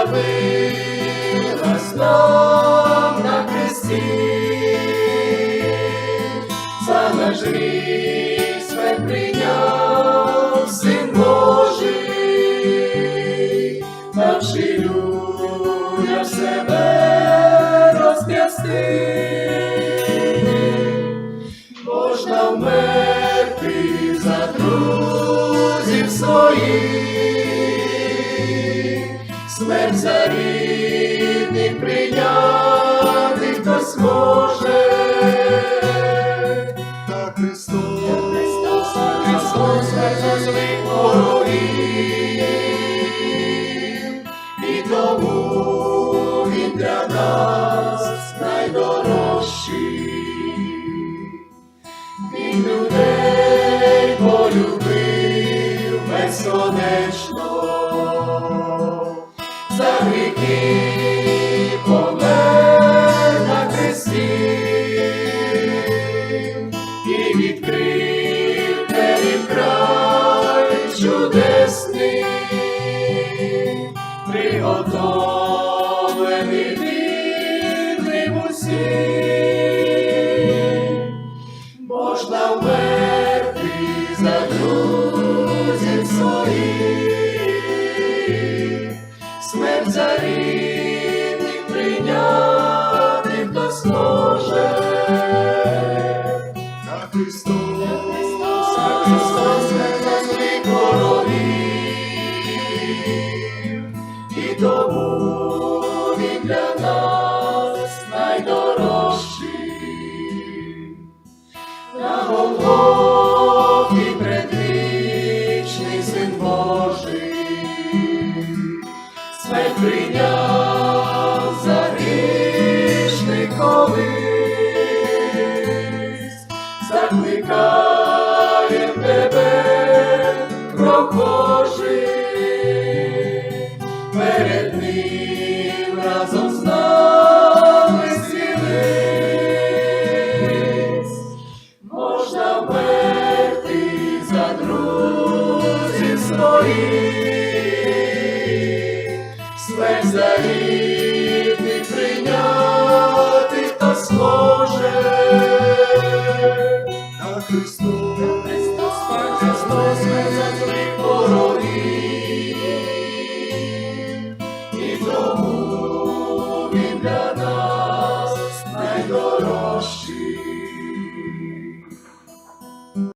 явилась нам на хресті, за наш гріх смерть прийняв Син Божий, давши людям себе розп'ясти. Можна вмерти за друзів своїх, смерть за рідних прийняти хтось може. та Христос, Христос, Христос, смерть за злих ворогів, і тому Він для нас найдорожчий. Він людей полюбив безконечно, гріхи помер на хресті і відкрив перед край чудесний, приготовлений вірним усім. Можна вмерти за друзів смерть прийняти хтось може. та Христос, Христос прийняв за грішних колись, закликає тебе, прохожий, перед ним разом з нами зцілись. Можна вмерти за друзів своїх, смерть за рідних прийняти хтось схоже на Христос,